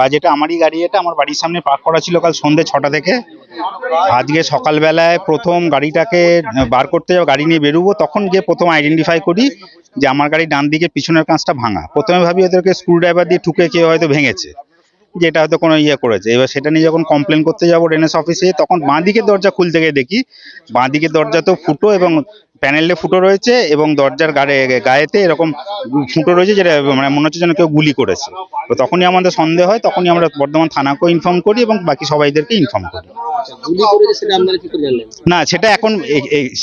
বাজেটা আমারই গাড়ি, এটা আমার বাড়ির সামনে পার্ক করা ছিল কাল সন্ধ্যে ছটা থেকে। আজকে সকালবেলায় প্রথম গাড়িটাকে বার করতে যাব, গাড়ি নিয়ে বেরোবো, তখন গিয়ে প্রথম আইডেন্টিফাই করি যে আমার গাড়ির ডান দিকে পিছনের কাঁচটা ভাঙা। প্রথমে ভাবি ওদেরকে স্ক্রু ড্রাইভার দিয়ে ঠুকে কেউ হয়তো ভেঙেছে যেটা হয়তো কোনো ইয়ে করেছে। এবার সেটা নিয়ে যখন কমপ্লেন করতে যাব রেনেস অফিসে তখন বাঁ দিকের দরজা খুলতে গিয়ে দেখি, বাঁ দিকের তো ফুটো এবং প্যানেলে ফুটো রয়েছে এবং দরজার গায়ে গায়েতে এরকম ফুটো রয়েছে যেটা মানে মনে হচ্ছে যেন কেউ গুলি করেছে। তো তখনই আমাদের সন্দেহ হয় তখনই আমরা বর্ধমান থানাকেও ইনফর্ম করি এবং বাকি সবাইদেরকে ইনফর্ম করি। না সেটা এখন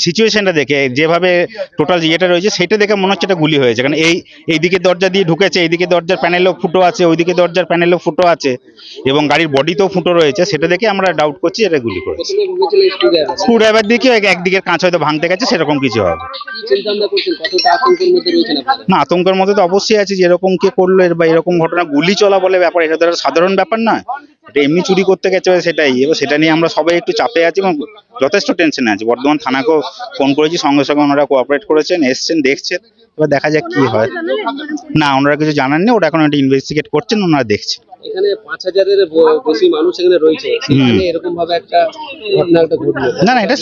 সিচুয়েশনটা দেখে যেভাবে টোটাল ইয়েটা রয়েছে সেটা দেখে মনে হচ্ছে এটা গুলি হয়েছে। কারণ এই এইদিকে দরজা দিয়ে ঢুকেছে এইদিকে দরজার প্যানেলেও ফুটো আছে ওইদিকে দরজার প্যানেলেও ফুটো আছে এবং গাড়ির বডিতেও ফুটো রয়েছে সেটা দেখে আমরা ডাউট করছি এটা গুলি করেছে। প্রথমে স্ক্রু ড্রাইভার স্ক্রু ড্রাইভার দিকে একদিকের কাঁচ হয়তো ভাঙতে গেছে সেরকম কিছু হবে। কি চিন্তা ভাবনা করছেন? কতটা আতঙ্কের মধ্যে রয়েছেন আপনারা? না আতঙ্কের মধ্যে তো অবশ্যই আছে যে এরকম কে করল বা এরকম ঘটনা গুলি চলা বলে ব্যাপার এটা তো সাধারণ ব্যাপার না। এটা এমনি চুরি করতে গেছে সেটাই এবার সেটা নিয়ে আমরা সবাই একটু চাপে আছি এবং যথেষ্ট টেনশনে আছি। বর্ধমান থানাকেও ফোন করেছি সঙ্গে সঙ্গে ওনারা কোঅপারেট করেছেন এসছেন দেখছেন। এবার দেখা যাক কি হয়। না ওনারা কিছু জানাননি ওরা এখন একটা ইনভেস্টিগেট করছেন ওনারা দেখছেন। এখানে পাঁচ হাজারের বেশি মানুষ এখানে রয়েছে। এরকম ভাবে একটা ঘটনা একটা ঘটলো। না না এটা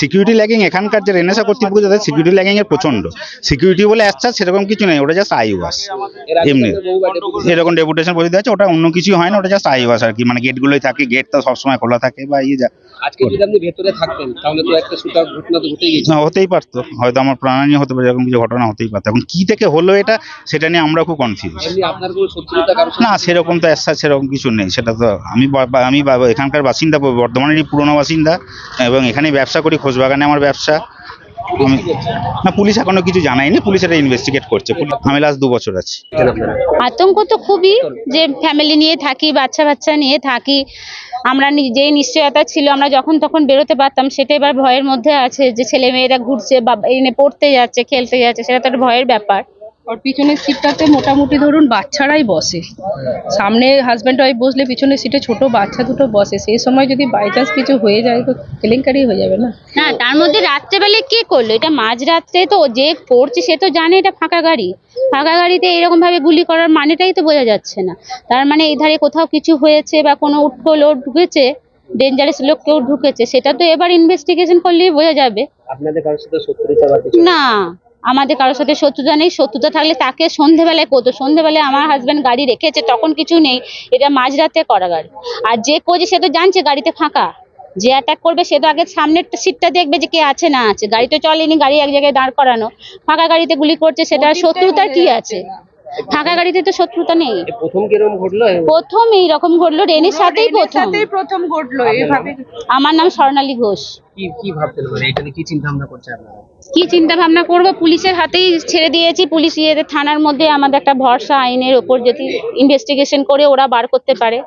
সিকিউরিটি ল্যাগিং এখানকার যে রেনেসা কর্তৃপক্ষ যাদের সিকিউরিটি ল্যাগিং এর প্রচণ্ড সিকিউরিটি বলে আসছে সেরকম কিছু নেই ওটা জাস্ট আইওয়াস। এমনি। এরকম ডেপুটেশন ওটা অন্য কিছু হয় না ওটা জাস্ট আইওয়াস আর কি। মানে গেটগুলোই থাকে গেট তো সবসময় খোলা থাকে বা ইয়ে যা আজকে যদি আপনি ভেতরে থাকতেন তাহলে তো একটা সুতার ঘটনা তো ঘটেই গেছে। না, হতেই পারতো। হয়তো আমার প্রাণহানি হতে পারে এরকম কিছু ঘটনা হতেই পারতো এখন কি থেকে হলো এটা সেটা নিয়ে আমরা খুব কনফিউজ না সেরকম তো অ্যাজ সেরকম কিছু নেই সেটা তো আমি আমি এখানকার বাসিন্দা বর্ধমানেরই পুরনো বাসিন্দা এবং এখানে ব্যবসা করি খোঁজবাগানে আমার ব্যবসা। না, পুলিশ এখনও কিছু জানায়নি, পুলিশ এটা ইনভেস্টিগেট করছে। আমি লাস্ট বছর আছি। আতঙ্ক তো খুবই যে ফ্যামিলি নিয়ে থাকি বাচ্চা বাচ্চা নিয়ে থাকি, আমরা যেই নিশ্চয়তা ছিল, আমরা যখন তখন বেরোতে পারতাম, সেটা এবার ভয়ের মধ্যে আছে যে ছেলে মেয়েরা ঘুরছে, বা এনে পড়তে যাচ্ছে, খেলতে যাচ্ছে, সেটা তো ভয়ের ব্যাপার। আর পিছনের সিটটাতে মোটামুটি ধরুন বাচ্চারাই বসে। সামনে হাজব্যান্ড ওয়াইফ বসলে পিছনের সিটে ছোট বাচ্চা দুটো বসে। সেই সময় যদি বাই চান্স কিছু হয়ে যায় তো কেলেঙ্কারি হয়ে যাবে না। না তার মধ্যে রাত্রেবেলা কে করল? এটা মাঝরাত্রে তো যে পড়ছে সে তো জানে এটা ফাঁকা গাড়ি। ফাঁকা গাড়িতে এরকম ভাবে গুলি করার মানেটাই তো বোঝা যাচ্ছে না। তার মানে এই ধারে কোথাও কিছু হয়েছে বা কোনো উটকো লোক ঢুকেছে ডেঞ্জারাস লোক কেউ ঢুকেছে সেটা তো এবার ইনভেস্টিগেশন করলেই বোঝা যাবে। আপনাদের কারোর সাথে শত্রুতা বা কিছু? না। আমাদের কারোর সাথে শত্রুতা নেই শত্রুতা থাকলে তাকে সন্ধেবেলায় করতো। সন্ধেবেলায় আমার হাজব্যান্ড গাড়ি রেখেছে তখন কিছু নেই এটা মাঝরাতে করা গাড়ি আর যে করছে সে তো জানছে গাড়িতে ফাঁকা। যে অ্যাটাক করবে সে তো আগে সামনের সিটটা দেখবে যে কে আছে না আছে। গাড়ি তো চলেনি গাড়ি এক জায়গায় দাঁড় করানো। ফাঁকা গাড়িতে গুলি করছে সেটা শত্রুতার কি আছে? ফাঁকা গাড়িতে তো শত্রুতা নেই। প্রথম কীরকম ঘটলো? প্রথম এইরকম ঘটলো রেনির সাথেই প্রথম। প্রথম ঘটলো এইভাবে আমার নাম স্বর্ণালী ঘোষ। কি কি ভাবতেন মানে? এটা কি চিন্তা ভাবনা করছে আপনারা? কি চিন্তা ভাবনা করব? পুলিশের হাতেই ছেড়ে দিয়েছি। পুলিশ ইয়েদের থানার মধ্যে আমাদের একটা ভরসা আইনের ওপর যদি ইনভেস্টিগেশন করে ওরা বার করতে পারে।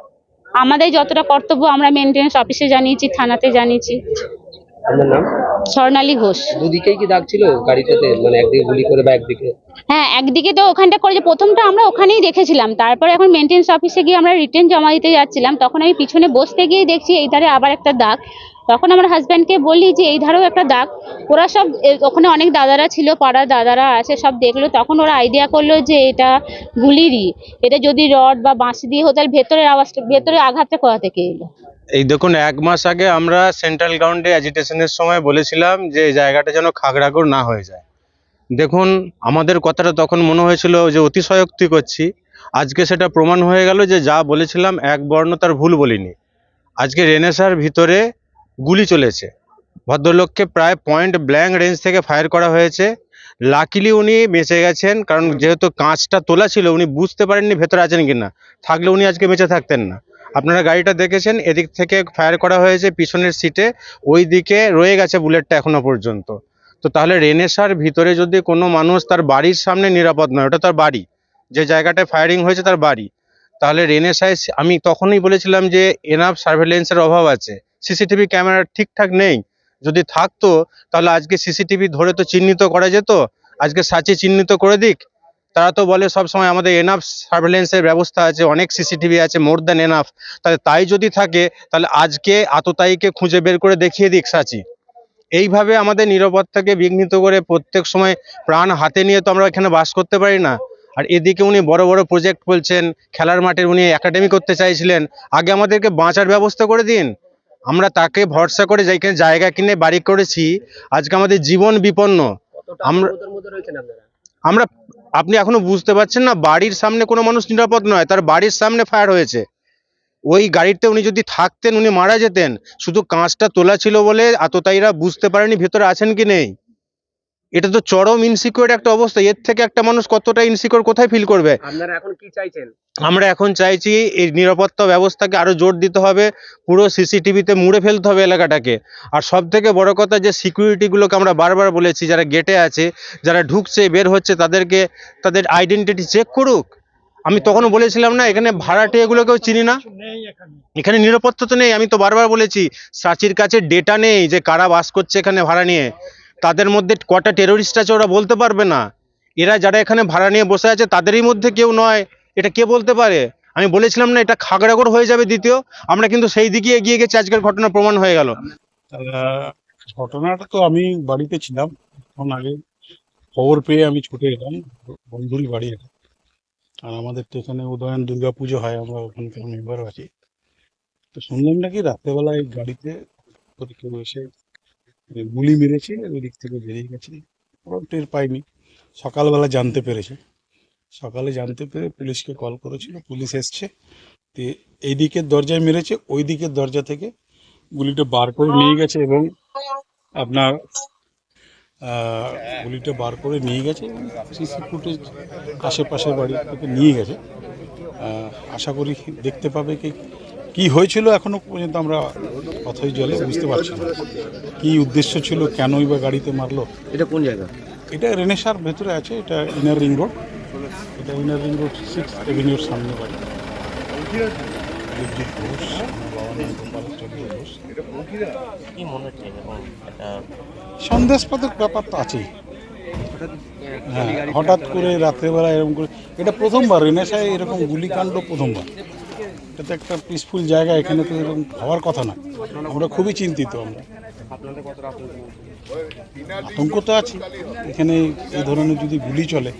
আমাদের যতটা কর্তব্য আমরা মেনটেন্স অফিসে জানিয়েছি থানাতে জানিয়েছি। আপনার নাম? স্বর্ণালী ঘোষ। দুদিকেই কি দাগ ছিল গাড়িটাতে? মানে একদিকে গুলি করে বা একদিকে? হ্যাঁ একদিকে তো ওখানটা করে যে প্রথমটা আমরা ওখানেই রেখেছিলাম তারপরে এখন মেনটেন্স অফিসে গিয়ে আমরা রিটার্ন জমা দিতে যাচ্ছিলাম। তখন আমি পিছনে বসতে গিয়েই দেখছি এই ধারে আবার একটা দাগ। তখন আমার হাজব্যান্ডকে বলি যে এই ধারেও একটা দাগ। ওরা সব ওখানে অনেক দাদারা ছিল পাড়ার দাদারা আছে সব দেখল। তখন ওরা আইডিয়া করল যে এটা গুলিরই। এটা যদি রড বা বাঁশ দিয়ে হতো তাহলে ভেতরের আওয়াজটা ভেতরের আঘাতটা কোথা থেকে এলো? এই দেখুন, এক মাস আগে আমরা সেন্ট্রাল গ্রাউন্ডে অ্যাজিটেশনের সময় বলেছিলাম যে জায়গাটা যেন খাগড়াগড় না হয়ে যায়। দেখুন, আমাদের কথাটা তখন মনে হয়েছিল যে অতিশয়োক্তি করছি। আজকে সেটা প্রমাণ হয়ে গেল যে যা বলেছিলাম এক বর্ণ তার ভুল বলিনি। আজকে রেনেসার ভিতরে গুলি চলেছে। ভদ্রলোককে প্রায় পয়েন্ট ব্ল্যাঙ্ক রেঞ্জ থেকে ফায়ার করা হয়েছে। লাকিলি উনি বেঁচে গেছেন, কারণ যেহেতু কাঁচটা তোলা ছিল, উনি বুঝতে পারেননি ভেতরে আছেন কিনা। থাকলে উনি আজকে বেঁচে থাকতেন না। আপনারা গাড়িটা দেখেছেন, এদিক থেকে ফায়ার করা হয়েছে, পিছনের সিটে ওই দিকে রয়ে গেছে বুলেটটা এখনও পর্যন্ত। তো তাহলে রেনেসার ভিতরে যদি কোনো মানুষ তার বাড়ির সামনে নিরাপদ নয়, ওটা তার বাড়ি, যে জায়গাটায় ফায়ারিং হয়েছে তার বাড়ি, তাহলে রেনেসায় আমি তখনই বলেছিলাম যে এনাফ সার্ভেলেন্সের অভাব আছে। সিসিটিভি ক্যামেরা ঠিকঠাক নেই, যদি থাকতো, তাহলে আজকে সিসিটিভি ধরে তো চিহ্নিত করা যেত, আজকে সাচি চিহ্নিত করে দিক তারা তো বলে সব সময় আমাদের এনাফ সার্ভেলেন্সের ব্যবস্থা আছে অনেক সিসিটিভি আছে মোর দ্যান এনাফ তাহলে তাই যদি থাকে তাহলে আজকে আততায়ীকে খুঁজে বের করে দেখিয়ে দিক সাচি। এইভাবে আমাদের নিরাপত্তাকে বিঘ্নিত করে প্রত্যেক সময় প্রাণ হাতে নিয়ে তো আমরা এখানে বাস করতে পারি না। আর এদিকে উনি বড় বড় প্রজেক্ট বলছেন খেলার মাঠের উনি একাডেমি করতে চাইছিলেন। আগে আমাদেরকে বাঁচার ব্যবস্থা করে দিন। আমরা তাকে ভরসা করে যেখানে জায়গা কিনে বাড়ি করেছি আজকে আমাদের জীবন বিপন্ন। আমরা- আমরা আপনি এখনও বুঝতে পারছেন না, বাড়ির সামনে কোনো মানুষ নিরাপদ নয়, তার বাড়ির সামনে ফায়ার হয়েছে। ওই গাড়িতে উনি যদি থাকতেন, উনি মারা যেতেন, শুধু কাঁচটা তোলা ছিল বলে আততায়ীরা বুঝতে পারেনি, ভেতরে আছেন কি নেই। এটা তো চরম ইনসিকিউর একটা অবস্থা। এর থেকে একটা মানুষ কতটা ইনসিকিউর কোথায় ফিল করবে? আপনারা এখন কি চাইছেন? আমরা এখন চাইছি এই নিরাপত্তা ব্যবস্থাকে আরও জোর দিতে হবে পুরো সিসিটিভিতে মুড়ে ফেলতে হবে এলাকাটাকে। আর সব থেকে বড় কথা যে সিকিউরিটিগুলোকে আমরা বারবার বলেছি যারা গেটে আছে যারা ঢুকছে বের হচ্ছে তাদেরকে তাদের আইডেন্টিটি চেক করুক। আমি তখনও বলেছিলাম না এখানে ভাড়াটে এগুলোকেও চিনি না। এখানে। নিরাপত্তা তো নেই আমি তো বারবার বলেছি সাচির কাছে ডেটা নেই যে কারা বাস করছে এখানে ভাড়া নিয়ে। তাদের মধ্যে কটা টেরোরিস্ট আছে ওরা বলতে পারবে না। এরা যারা এখানে ভাড়া নিয়ে বসে আছে, তাদেরই মধ্যে কেউ নয়। এটা কে বলতে পারে? আমি বলেছিলাম না, এটা খাগড়াগড় হয়ে যাবে দ্বিতীয়। আমরা কিন্তু সেই দিকে এগিয়ে গেছি, আজকের ঘটনা প্রমাণ হয়ে গেল। ঘটনাটা তো আমি বাড়িতে ছিলাম। তখন আগে খবর পেয়ে আমি ছুটে এলাম, বন্ধুরই বাড়ি এটা। আর আমাদের তো এখানে উদয়ন দুর্গা পুজো হয়, আমরা ওখানকার মেম্বার আছি। তো শুনলাম নাকি রাত্রেবেলায় গাড়িতে কেউ এসে গুলি মেরেছে ওই দিক থেকে বেরিয়ে গেছে। ওরাও টের পাইনি। সকালবেলা জানতে পেরেছে। সকালে জানতে পেরে পুলিশকে কল করেছিল। পুলিশ এসছে। তো এই দিকের দরজায় মেরেছে ওই দিকের দরজা থেকে গুলিটা বার করে নিয়ে গেছে এবং আপনার গুলিটা বার করে নিয়ে গেছে সিসি ফুটেজ আশেপাশের বাড়ি থেকে নিয়ে গেছে। আশা করি দেখতে পাবে কি কি হয়েছিল এখনও পর্যন্ত আমরা কথাই জলে বুঝতে পারছি না। কি উদ্দেশ্য ছিল কেনই বা গাড়িতে মারলো? এটা কোন জায়গা? এটা রেনেসার ভেতরে আছে এটা ইনার রিং রোড এটা ইনার রিং রোড সিক্স এভিনিউর সামনে বাড়ি। বিদ্যুৎ ঘোষ আমার বাবার নাম গোপালচন্দ্র ঘোষ কি মনে হচ্ছে এরকম একটা সন্দেশপাতের ব্যাপার তো আছেই। হ্যাঁ হঠাৎ করে রাত্রেবেলা এরকম করে এটা প্রথমবার রেনেসায় এরকম গুলিকাণ্ড প্রথমবার। এটা তো একটা পিসফুল জায়গা, এখানে তো এরকম হওয়ার কথা না। আমরা খুবই চিন্তিত আমরা। আতঙ্ক তো আছে। এখানে এই ধরনের যদি গুলি চলে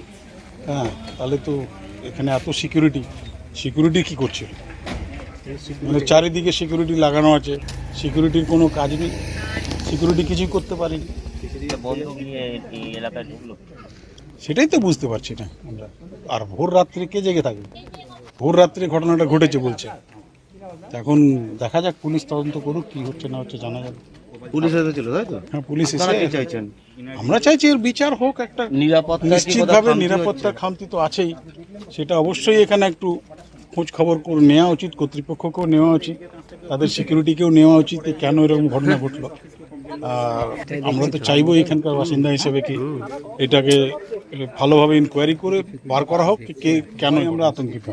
হ্যাঁ তাহলে তো এখানে এত সিকিউরিটি সিকিউরিটি কি করছিল মানে চারিদিকে সিকিউরিটি লাগানো আছে। সিকিউরিটির কোনো কাজ নেই। সিকিউরিটি কিছুই করতে ঢুকলো সেটাই তো বুঝতে পারছি না আমরা। আর ভোর রাত্রে কে জেগে থাকবে? ভোর রাত্রে ঘটনাটা ঘটেছে বলছে। এখন দেখা যাক পুলিশ তদন্ত করুক কি হচ্ছে না হচ্ছে জানা যাবে। পুলিশ এসেছিল তাই তো? হ্যাঁ পুলিশ এসে চাইছেন? আমরা চাইছি এর বিচার হোক একটা নিরাপত্তা নিশ্চিতভাবে কোথাও খামতি নিরাপত্তার খামতি তো আছেই। সেটা অবশ্যই এখানে একটু খোঁজ খবর করে নেওয়া উচিত কর্তৃপক্ষকেও নেওয়া উচিত তাদের সিকিউরিটিকেও নেওয়া উচিত কেন এরকম ঘটনা ঘটলো। আর আমরা তো চাইব এখানকার বাসিন্দা হিসেবে কি এটাকে ভালোভাবে ইনকোয়ারি করে বার করা হোক কে কেন আমরা আতঙ্কিত।